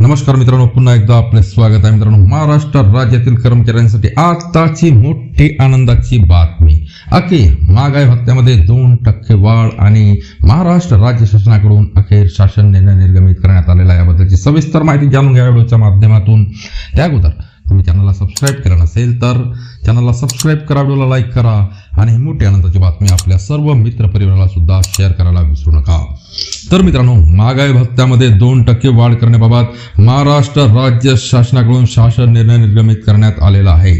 नमस्कार मित्रांनो पुन्हा एकदा आपले स्वागत आहे मित्रांनो. महाराष्ट्र राज्यातील कर्मचाऱ्यांसाठी आताची मोठी आनंदाची बातमी. अखेर महागाई भत्त्यामध्ये दोन टक्के वाढ आणि महाराष्ट्र राज्य शासनाकडून अखेर शासन निर्णय निर्गमित करण्यात आलेला आहे. याबद्दलची सविस्तर माहिती जाणून घ्या व्हिडिओच्या माध्यमातून. त्या अगोदर तुम्ही चॅनलला सबस्क्राईब करा नसेल तर चॅनलला सबस्क्राईब करा व्हिडिओला लाईक करा. आणि ही मोठी आनंदाची बातमी आपल्या सर्व मित्रपरिवाराला सुद्धा शेअर करायला विसरू नका. तर मित्रांनो महागाई भत्त्यामध्ये दोन टक्के वाढ करण्याबाबत महाराष्ट्र राज्य शासनाकडून शासन निर्णय निर्गमित करण्यात आलेला आहे.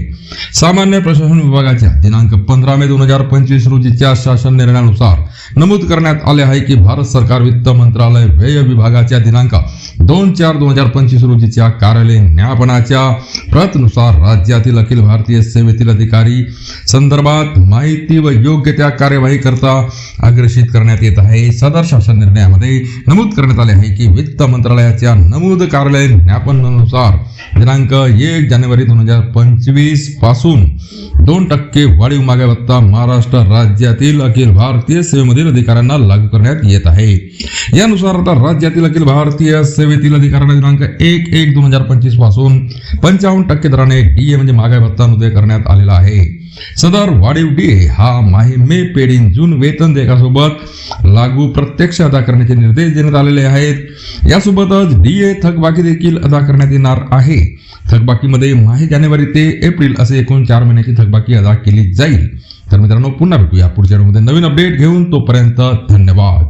सामान्य प्रशासन विभागाच्या दिनांक पंधरा मे दोन हजार पंचवीस रोजीच्या शासन निर्णयानुसार नमूद करण्यात आले आहे की भारत सरकार वित्त मंत्रालय व्यय विभागाच्या दिनांक दोन चार दोन हजार पंचवीस रोजीच्या कार्यालयीन ज्ञापनाच्या प्रतनुसार राज्यातील अखिल भारतीय सेवेतील अधिकारी संदर्भात माहिती व योग्य त्या कार्यवाही करता अग्रेषित करण्यात येत आहे. सदर शासन निर्णयामध्ये नमूद करण्यात आले आहे की वित्त मंत्रालयाच्या नमूद कार्यालयीन ज्ञापनानुसार दिनांक एक जानेवारी दोन हजार पंचवीसपासून दोन टक्के वाढीव मागे भत्ता महाराष्ट्र राज्यातील अखिल भारतीय सेवेमधील अधिकाऱ्यांना लागू करण्यात येत आहे. यानुसार आता राज्यातील अखिल भारतीय सेवेतील अधिकाऱ्यांना दिनांक एक एक दोन हजार पंचवीसपासून पंचावन्न टक्के दराने डीए म्हणजे मागाय भत्ता नोंदणी करण्यात आलेला आहे. सदर वाढीव डीए हा माही मे पेढीन जून वेतन देयकासोबत लागू प्रत्यक्ष अदा करण्याचे निर्देश देण्यात आलेले आहेत. यासोबतच डी ए थकबाकी देखील अदा करण्यात येणार आहे. थकबाकीमध्ये माहे जानेवारी ते एप्रिल असे एकूण चार महिन्याची थकबाकी अदा केली जाईल. तर मित्रांनो पुन्हा भेटूया पुढच्या व्हिडिओमध्ये. नवीन अपडेट घेऊन तोपर्यंत धन्यवाद.